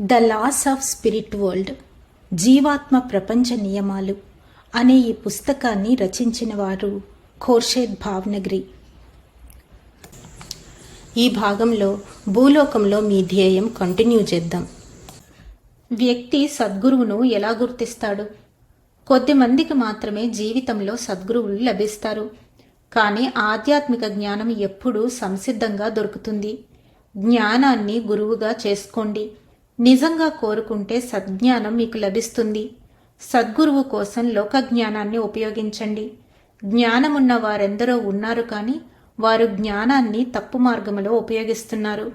The loss of spirit world జీవాత్మ ప్రపంచ నియమాలు అనే ఈ పుస్తకాన్ని రచించిన వారు ఖోర్షేద్ భావ్నగరి. ఈ భాగంలో భూలోకంలో మీ ధ్యేయం కంటిన్యూ చేద్దాం. వ్యక్తి సద్గురువును ఎలా గుర్తిస్తాడు? కొద్ది మందికి మాత్రమే జీవితంలో సద్గురువులు లభిస్తారు. కానీ ఆధ్యాత్మిక జ్ఞానం ఎప్పుడూ సంసిద్ధంగా దొరుకుతుంది. జ్ఞానాన్ని గురువుగా చేసుకోండి. నిజంగా కోరుకుంటే సద్జ్ఞానం మీకు లభిస్తుంది. సద్గురువు కోసం లోక జ్ఞానాన్ని ఉపయోగించండి. జ్ఞానమున్న వారెందరో ఉన్నారు కానీ వారు జ్ఞానాన్ని తప్పు మార్గంలో ఉపయోగిస్తున్నారు.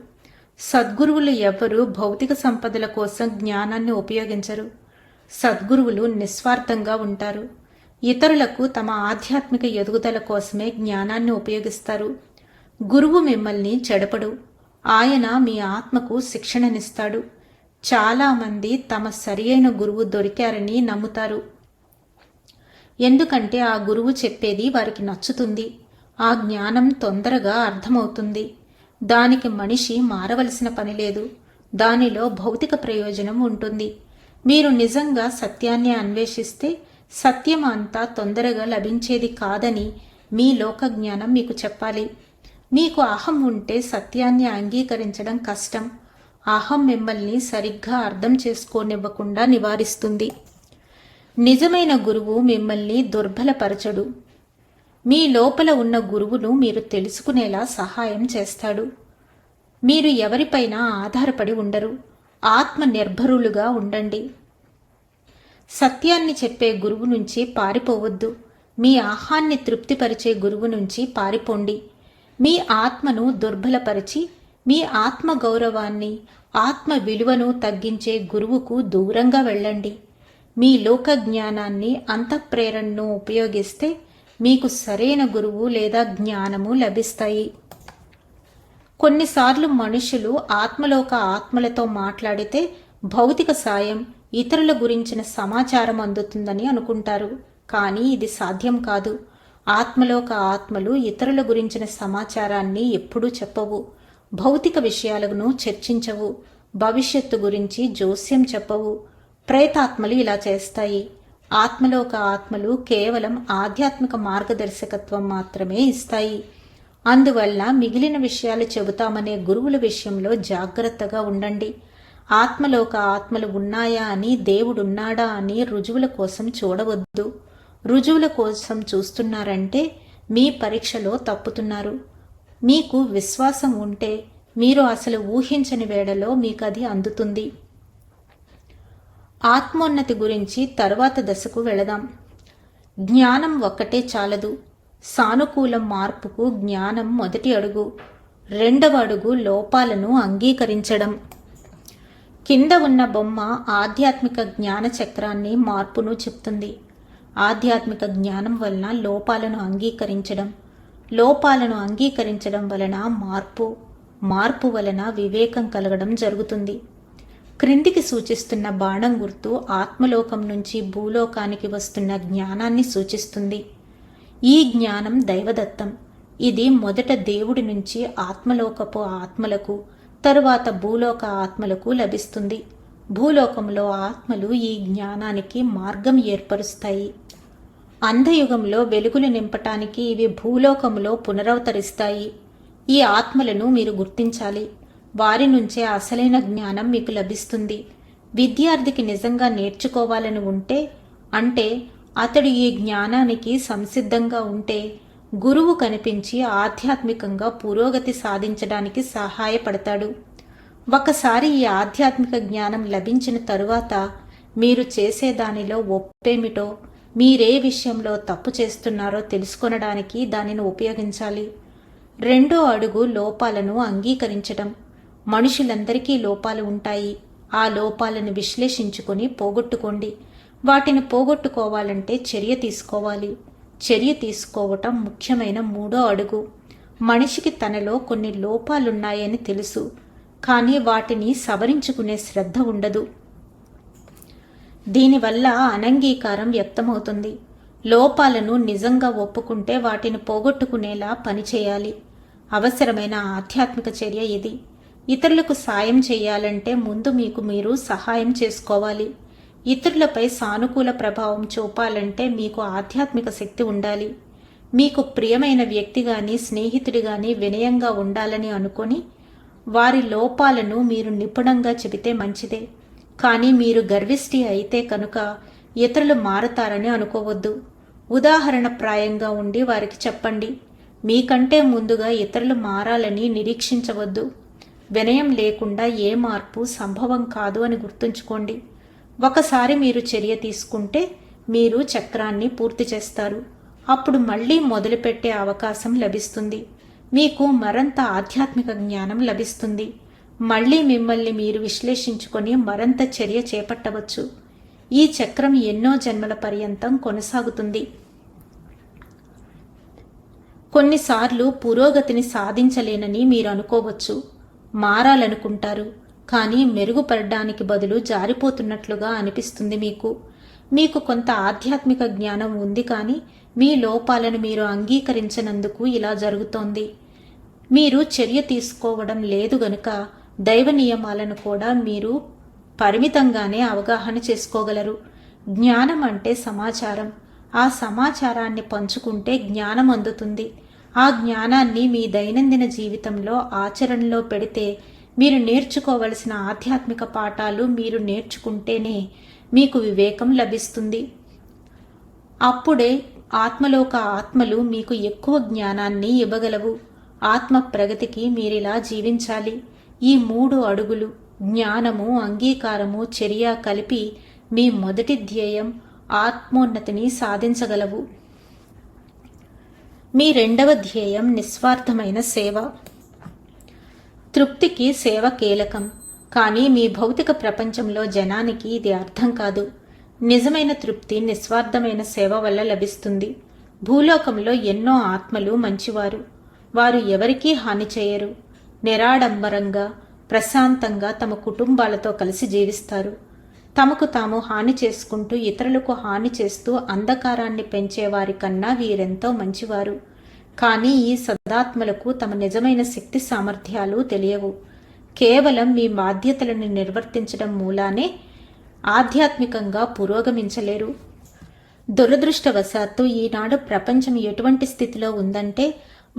సద్గురువులు ఎవ్వరూ భౌతిక సంపదల కోసం జ్ఞానాన్ని ఉపయోగించరు. సద్గురువులు నిస్వార్థంగా ఉంటారు. ఇతరులకు తమ ఆధ్యాత్మిక ఎదుగుదల కోసమే జ్ఞానాన్ని ఉపయోగిస్తారు. గురువు మిమ్మల్ని చెడపడు. ఆయన మీ ఆత్మకు శిక్షణనిస్తాడు. చాలామంది తమ సరియైన గురువు దొరికారని నమ్ముతారు. ఎందుకంటే ఆ గురువు చెప్పేది వారికి నచ్చుతుంది. ఆ జ్ఞానం తొందరగా అర్థమవుతుంది. దానికి మనిషి మారవలసిన పని లేదు. దానిలో భౌతిక ప్రయోజనం ఉంటుంది. మీరు నిజంగా సత్యాన్ని అన్వేషిస్తే సత్యం అంతా తొందరగా లభించేది కాదని మీ లోక జ్ఞానం మీకు చెప్పాలి. మీకు అహం ఉంటే సత్యాన్ని అంగీకరించడం కష్టం. అహం మిమ్మల్ని సరిగ్గా అర్థం చేసుకోనివ్వకుండా నివారిస్తుంది. నిజమైన గురువు మిమ్మల్ని దుర్బలపరచడు. మీ లోపల ఉన్న గురువును మీరు తెలుసుకునేలా సహాయం చేస్తాడు. మీరు ఎవరిపైన ఆధారపడి ఉండరు. ఆత్మ నిర్భరులుగా ఉండండి. సత్యాన్ని చెప్పే గురువు నుంచి పారిపోవద్దు. మీ ఆహాన్ని తృప్తిపరిచే గురువు నుంచి పారిపోండి. మీ ఆత్మను దుర్బలపరిచి మీ ఆత్మ గౌరవాన్ని ఆత్మ విలువను తగ్గించే గురువుకు దూరంగా వెళ్ళండి. మీ లోక జ్ఞానాన్ని అంతఃప్రేరణను ఉపయోగిస్తే మీకు సరైన గురువు లేదా జ్ఞానము లభిస్తాయి. కొన్నిసార్లు మనుషులు ఆత్మలోక ఆత్మలతో మాట్లాడితే భౌతిక సాయం ఇతరుల గురించిన సమాచారం అందుతుందని అనుకుంటారు. కానీ ఇది సాధ్యం కాదు. ఆత్మలోక ఆత్మలు ఇతరుల గురించిన సమాచారాన్ని ఎప్పుడూ చెప్పవు. భౌతిక విషయాలను చర్చించవు. భవిష్యత్తు గురించి జోస్యం చెప్పవు. ప్రేతాత్మలు ఇలా చేస్తాయి. ఆత్మలోక ఆత్మలు కేవలం ఆధ్యాత్మిక మార్గదర్శకత్వం మాత్రమే ఇస్తాయి. అందువల్ల మిగిలిన విషయాలు చెబుతామనే గురువుల విషయంలో జాగ్రత్తగా ఉండండి. ఆత్మలోక ఆత్మలు ఉన్నాయా అని దేవుడున్నాడా అని రుజువుల కోసం చూడవద్దు. రుజువుల కోసం చూస్తున్నారంటే మీ పరీక్షలో తప్పుతున్నారు. మీకు విశ్వాసం ఉంటే మీరు అసలు ఊహించని వేళలో మీకు అది అందుతుంది. ఆత్మోన్నతి గురించి తరువాత దశకు వెళదాం. జ్ఞానం ఒక్కటే చాలదు. సానుకూల మార్పుకు జ్ఞానం మొదటి అడుగు. రెండవ అడుగు లోపాలను అంగీకరించడం. కింద ఉన్న బొమ్మ ఆధ్యాత్మిక జ్ఞాన చక్రాన్ని మార్పును చెప్తుంది. ఆధ్యాత్మిక జ్ఞానం వలన లోపాలను అంగీకరించడం. లోపాలను అంగీకరించడం వలన మార్పు మార్పు వలన వివేకం కలగడం జరుగుతుంది. క్రిందికి సూచిస్తున్న బాణం గుర్తు ఆత్మలోకం నుంచి భూలోకానికి వస్తున్న జ్ఞానాన్ని సూచిస్తుంది. ఈ జ్ఞానం దైవదత్తం. ఇది మొదట దేవుడి నుంచి ఆత్మలోకపు ఆత్మలకు తరువాత భూలోక ఆత్మలకు లభిస్తుంది. భూలోకంలో ఆత్మలు ఈ జ్ఞానానికి మార్గం ఏర్పరుస్తాయి. అంధయుగంలో వెలుగులు నింపటానికి ఇవి భూలోకంలో పునరవతరిస్తాయి. ఈ ఆత్మలను మీరు గుర్తించాలి. వారి నుంచే అసలైన జ్ఞానం మీకు లభిస్తుంది. విద్యార్థికి నిజంగా నేర్చుకోవాలని ఉంటే అంటే అతడు ఈ జ్ఞానానికి సంసిద్ధంగా ఉంటే గురువు కనిపించి ఆధ్యాత్మికంగా పురోగతి సాధించడానికి సహాయపడతాడు. ఒకసారి ఈ ఆధ్యాత్మిక జ్ఞానం లభించిన తరువాత మీరు చేసే దానిలో ఒప్పేమిటో మీరే విషయంలో తప్పు చేస్తున్నారో తెలుసుకొనడానికి దానిని ఉపయోగించాలి. రెండో అడుగు లోపాలను అంగీకరించడం మనుషులందరికీ లోపాలు ఉంటాయి. ఆ లోపాలను విశ్లేషించుకొని పోగొట్టుకోండి. వాటిని పోగొట్టుకోవాలంటే చర్య తీసుకోవాలి. చర్య తీసుకోవటం ముఖ్యమైన మూడో అడుగు. మనిషికి తనలో కొన్ని లోపాలున్నాయని తెలుసు. కానీ వాటిని సవరించుకునే శ్రద్ధ ఉండదు. దీనివల్ల అనంగీకారం వ్యక్తమవుతుంది. లోపాలను నిజంగా ఒప్పుకుంటే వాటిని పోగొట్టుకునేలా పనిచేయాలి అవసరమైన ఆధ్యాత్మిక చర్య ఇది. ఇతరులకు సాయం చేయాలంటే ముందు మీకు మీరు సహాయం చేసుకోవాలి. ఇతరులపై సానుకూల ప్రభావం చూపాలంటే మీకు ఆధ్యాత్మిక శక్తి ఉండాలి. మీకు ప్రియమైన వ్యక్తి గాని స్నేహితుడి గాని వినయంగా ఉండాలని అనుకొని వారి లోపాలను మీరు నిపుణంగా చెబితే మంచిదే. కానీ మీరు గర్విష్టి అయితే కనుక ఇతరులు మారతారని అనుకోవద్దు. ఉదాహరణ ప్రాయంగా ఉండి వారికి చెప్పండి. మీకంటే ముందుగా ఇతరులు మారాలని నిరీక్షించవద్దు. వినయం లేకుండా ఏ మార్పు సంభవం కాదు అని గుర్తుంచుకోండి. ఒకసారి మీరు చర్య తీసుకుంటే మీరు చక్రాన్ని పూర్తి చేస్తారు. అప్పుడు మళ్ళీ మొదలుపెట్టే అవకాశం లభిస్తుంది. మీకు మరంత ఆధ్యాత్మిక జ్ఞానం లభిస్తుంది. మళ్ళీ మిమ్మల్ని మీరు విశ్లేషించుకొని మరంత చర్య చేపట్టవచ్చు. ఈ చక్రం ఎన్నో జన్మల పర్యంతం కొనసాగుతుంది. కొన్నిసార్లు పురోగతిని సాధించలేనని మీరు అనుకోవచ్చు. మారాలనుకుంటారు కానీ మెరుగుపడడానికి బదులు జారిపోతున్నట్లుగా అనిపిస్తుంది మీకు. మీకు కొంత ఆధ్యాత్మిక జ్ఞానం ఉంది కానీ మీ లోపాలను మీరు అంగీకరించినందుకు ఇలా జరుగుతోంది. మీరు చర్య తీసుకోవడం లేదు గనుక దైవ నియమాలను కూడా మీరు పరిమితంగానే అవగాహన చేసుకోగలరు. జ్ఞానం అంటే సమాచారం. ఆ సమాచారాన్ని పంచుకుంటే జ్ఞానం అందుతుంది. ఆ జ్ఞానాన్ని మీ దైనందిన జీవితంలో ఆచరణలో పెడితే మీరు నేర్చుకోవలసిన ఆధ్యాత్మిక పాఠాలు మీరు నేర్చుకుంటేనే మీకు వివేకం లభిస్తుంది. అప్పుడే ఆత్మలోక ఆత్మలు మీకు ఎక్కువ జ్ఞానాన్ని ఇవ్వగలవు. ఆత్మ ప్రగతికి మీరిలా జీవించాలి. ఈ మూడు అడుగులు జ్ఞానము అంగీకారము చర్య కలిపి మీ మొదటి ధ్యేయం ఆత్మోన్నతిని సాధించగలవు. మీ రెండవ ధ్యేయం నిస్వార్థమైన సేవ. తృప్తికి సేవ కీలకం. కానీ మీ భౌతిక ప్రపంచంలో జనానికి ఇది అర్థం కాదు. నిజమైన తృప్తి నిస్వార్థమైన సేవ వల్ల లభిస్తుంది. భూలోకంలో ఎన్నో ఆత్మలు మంచివారు. వారు ఎవరికీ హాని చేయరు. నిరాడంబరంగా ప్రశాంతంగా తమ కుటుంబాలతో కలిసి జీవిస్తారు. తమకు తాము హాని చేసుకుంటూ ఇతరులకు హాని చేస్తూ అంధకారాన్ని పెంచేవారి కన్నా వీరెంతో మంచివారు. కానీ ఈ సదాత్మలకు తమ నిజమైన శక్తి సామర్థ్యాలు తెలియవు. కేవలం మీ బాధ్యతలను నిర్వర్తించడం మూలానే ఆధ్యాత్మికంగా పురోగమించలేరు. దురదృష్టవశాత్తు ఈనాడు ప్రపంచం ఎటువంటి స్థితిలో ఉందంటే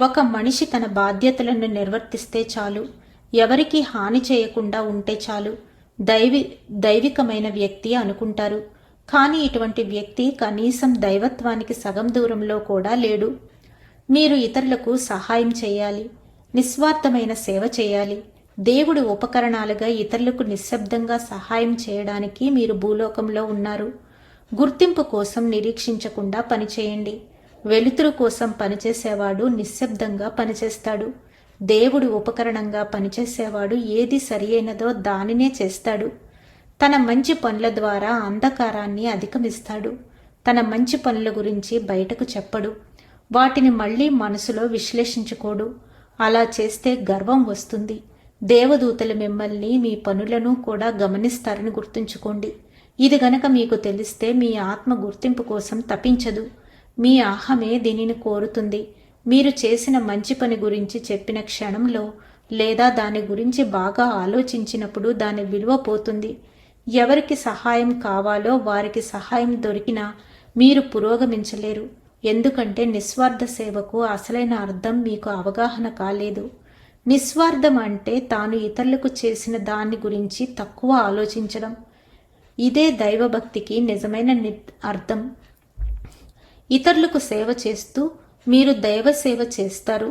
ఒక మనిషి తన బాధ్యతలను నిర్వర్తిస్తే చాలు. ఎవరికీ హాని చేయకుండా ఉంటే చాలు. దైవి దైవికమైన వ్యక్తి అనుకుంటారు. కానీ ఇటువంటి వ్యక్తి కనీసం దైవత్వానికి సగం దూరంలో కూడా లేడు. మీరు ఇతరులకు సహాయం చేయాలి. నిస్వార్థమైన సేవ చేయాలి. దేవుడి ఉపకరణాలుగా ఇతరులకు నిశ్శబ్దంగా సహాయం చేయడానికి మీరు భూలోకంలో ఉన్నారు. గుర్తింపు కోసం నిరీక్షించకుండా పనిచేయండి. వెలుతురు కోసం పనిచేసేవాడు నిశ్శబ్దంగా పనిచేస్తాడు. దేవుడు ఉపకరణంగా పనిచేసేవాడు ఏది సరియైనదో దానినే చేస్తాడు. తన మంచి పనుల ద్వారా అంధకారాన్ని అధిగమిస్తాడు. తన మంచి పనుల గురించి బయటకు చెప్పడు. వాటిని మళ్ళీ మనసులో విశ్లేషించుకోడు. అలా చేస్తే గర్వం వస్తుంది. దేవదూతలు మిమ్మల్ని మీ పనులను కూడా గమనిస్తారని గుర్తుంచుకోండి. ఇది గనక మీకు తెలిస్తే మీ ఆత్మ గుర్తింపు కోసం తపించదు. మీ అహమే దీనిని కోరుతుంది. మీరు చేసిన మంచి పని గురించి చెప్పిన క్షణంలో లేదా దాని గురించి బాగా ఆలోచించినప్పుడు దాని విలువ పోతుంది. ఎవరికి సహాయం కావాలో వారికి సహాయం దొరికినా మీరు పురోగమించలేరు. ఎందుకంటే నిస్వార్థ సేవకు అసలైన అర్థం మీకు అవగాహన కాలేదు. నిస్వార్థం అంటే తాను ఇతరులకు చేసిన దాని గురించి తక్కువ ఆలోచించడం. ఇదే దైవభక్తికి నిజమైన అర్థం. ఇతరులకు సేవ చేస్తూ మీరు దైవ సేవ చేస్తారు.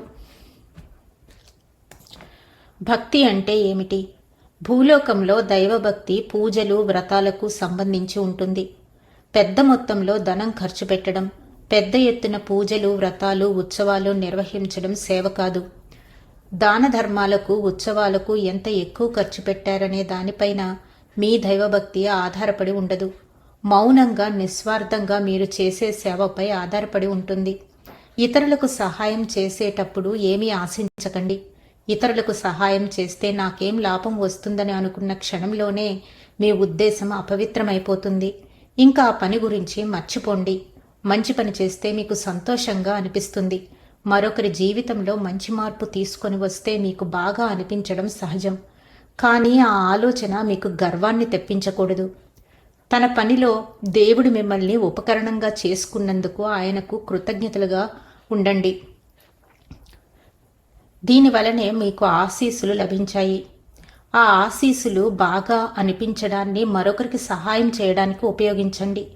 భక్తి అంటే ఏమిటి? భూలోకంలో దైవభక్తి పూజలు వ్రతాలకు సంబంధించి ఉంటుంది. పెద్ద మొత్తంలో ధనం ఖర్చు పెట్టడం పెద్ద ఎత్తున పూజలు వ్రతాలు ఉత్సవాలు నిర్వహించడం సేవ కాదు. దాన ధర్మాలకు ఉత్సవాలకు ఎంత ఎక్కువ ఖర్చు పెట్టారనే దానిపైన మీ దైవభక్తి ఆధారపడి ఉండదు. మౌనంగా నిస్వార్థంగా మీరు చేసే సేవపై ఆధారపడి ఉంటుంది. ఇతరులకు సహాయం చేసేటప్పుడు ఏమీ ఆశించకండి. ఇతరులకు సహాయం చేస్తే నాకేం లాభం వస్తుందని అనుకున్న క్షణంలోనే మీ ఉద్దేశం అపవిత్రమైపోతుంది. ఇంకా ఆ పని గురించి మర్చిపోండి. మంచి పని చేస్తే మీకు సంతోషంగా అనిపిస్తుంది. మరొకరి జీవితంలో మంచి మార్పు తీసుకొని వస్తే మీకు బాగా అనిపించడం సహజం. కానీ ఆ ఆలోచన మీకు గర్వాన్ని తెప్పించకూడదు. తన పనిలో దేవుడు మిమ్మల్ని ఉపకరణంగా చేసుకున్నందుకు ఆయనకు కృతజ్ఞతలుగా ఉండండి. దీని వలనే మీకు ఆశీస్సులు లభించాయి. ఆ ఆశీస్సులు బాగా అనిపించడాన్ని మరొకరికి సహాయం చేయడానికి ఉపయోగించండి.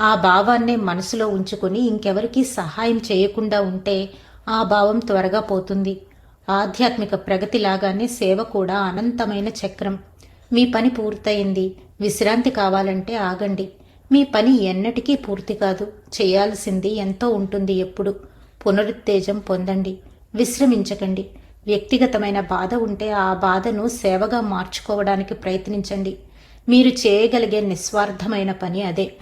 ఆ భావాన్నే మనసులో ఉంచుకొని ఇంకెవరికి సహాయం చేయకుండా ఉంటే ఆ భావం త్వరగా పోతుంది. ఆధ్యాత్మిక ప్రగతి లాగానే సేవ కూడా అనంతమైన చక్రం. మీ పని పూర్తయింది. విశ్రాంతి కావాలంటే ఆగండి. మీ పని ఎన్నటికీ పూర్తి కాదు. చేయాల్సింది ఎంతో ఉంటుంది ఎప్పుడు. పునరుత్తేజం పొందండి. విశ్రమించకండి. వ్యక్తిగతమైన బాధ ఉంటే ఆ బాధను సేవగా మార్చుకోవడానికి ప్రయత్నించండి. మీరు చేయగలిగే నిస్వార్థమైన పని అదే.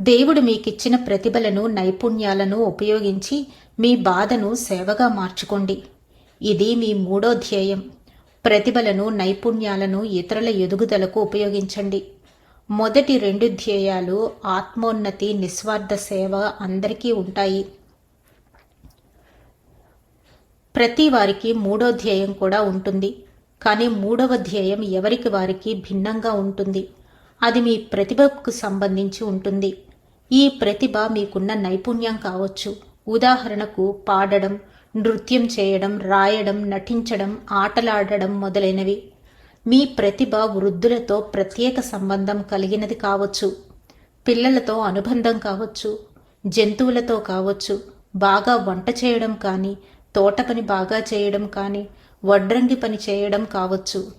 దేవుడు మీకిచ్చిన ప్రతిభలను నైపుణ్యాలను ఉపయోగించి మీ బాధను సేవగా మార్చుకోండి. ఇది మీ మూడో ధ్యేయం. ప్రతిభలను నైపుణ్యాలను ఇతరుల ఎదుగుదలకు ఉపయోగించండి. మొదటి రెండు ధ్యేయాలు ఆత్మోన్నతి నిస్వార్థ సేవ అందరికీ ఉంటాయి. ప్రతి వారికి మూడో ధ్యేయం కూడా ఉంటుంది. కానీ మూడవ ధ్యేయం ఎవరికి వారికి భిన్నంగా ఉంటుంది. అది మీ ప్రతిభకు సంబంధించి ఉంటుంది. ఈ ప్రతిభ మీకున్న నైపుణ్యం కావచ్చు. ఉదాహరణకు పాడడం నృత్యం చేయడం రాయడం నటించడం ఆటలాడడం మొదలైనవి. మీ ప్రతిభ వృద్ధులతో ప్రత్యేక సంబంధం కలిగినది కావచ్చు. పిల్లలతో అనుబంధం కావచ్చు. జంతువులతో కావచ్చు. బాగా వంట చేయడం కానీ తోట పని బాగా చేయడం కానీ వడ్రంగి పని చేయడం కావచ్చు.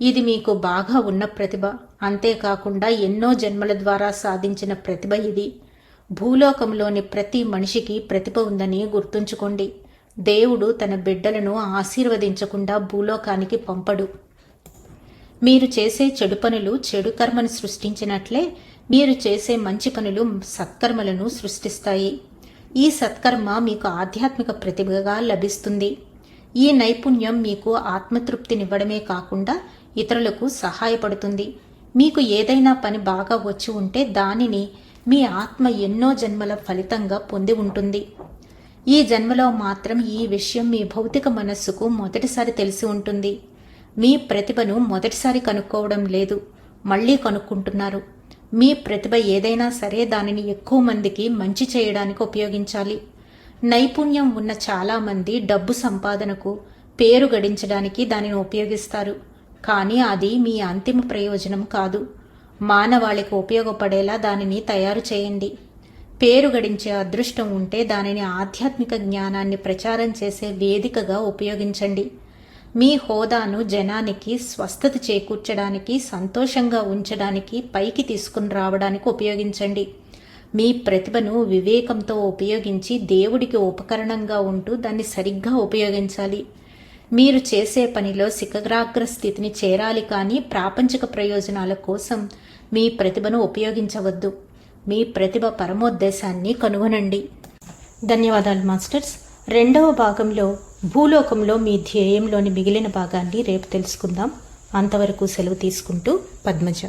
ఇది మీకు బాగా ఉన్న ప్రతిభ. అంతేకాకుండా ఎన్నో జన్మల ద్వారా సాధించిన ప్రతిభ ఇది. భూలోకంలోని ప్రతి మనిషికి ప్రతిభ ఉందని గుర్తుంచుకోండి. దేవుడు తన బిడ్డలను ఆశీర్వదించకుండా భూలోకానికి పంపడు. మీరు చేసే చెడు పనులు చెడు కర్మను సృష్టించినట్లే మీరు చేసే మంచి పనులు సత్కర్మలను సృష్టిస్తాయి. ఈ సత్కర్మ మీకు ఆధ్యాత్మిక ప్రతిభగా లభిస్తుంది. ఈ నైపుణ్యం మీకు ఆత్మతృప్తినివ్వడమే కాకుండా ఇతరులకు సహాయపడుతుంది. మీకు ఏదైనా పని బాగా వచ్చి ఉంటే దానిని మీ ఆత్మ ఎన్నో జన్మల ఫలితంగా పొంది ఉంటుంది. ఈ జన్మలో మాత్రం ఈ విషయం మీ భౌతిక మనస్సుకు మొదటిసారి తెలిసి ఉంటుంది. మీ ప్రతిభను మొదటిసారి కనుక్కోవడం లేదు. మళ్ళీ కనుక్కుంటున్నారు. మీ ప్రతిభ ఏదైనా సరే దానిని ఎక్కువ మందికి మంచి చేయడానికి ఉపయోగించాలి. నైపుణ్యం ఉన్న చాలామంది డబ్బు సంపాదనకు పేరు గడించడానికి దానిని ఉపయోగిస్తారు. కానీ అది మీ అంతిమ ప్రయోజనం కాదు. మానవాళికి ఉపయోగపడేలా దానిని తయారు చేయండి. పేరు గడించే అదృష్టం ఉంటే దానిని ఆధ్యాత్మిక జ్ఞానాన్ని ప్రచారం చేసే వేదికగా ఉపయోగించండి. మీ హోదాను జనానికి స్వస్థత చేకూర్చడానికి సంతోషంగా ఉంచడానికి పైకి తీసుకుని రావడానికి ఉపయోగించండి. మీ ప్రతిభను వివేకంతో ఉపయోగించి దేవుడికి ఉపకరణంగా ఉంటూ దాన్ని సరిగ్గా ఉపయోగించాలి. మీరు చేసే పనిలో శిఖరాగ్ర స్థితిని చేరాలి కానీ ప్రాపంచిక ప్రయోజనాల కోసం మీ ప్రతిభను ఉపయోగించవద్దు. మీ ప్రతిభ పరమోద్దేశాన్ని కనుగొనండి. ధన్యవాదాలు మాస్టర్స్. రెండవ భాగంలో భూలోకంలో మీ ధ్యేయంలోని మిగిలిన భాగాన్ని రేపు తెలుసుకుందాం. అంతవరకు సెలవు తీసుకుంటూ పద్మజ.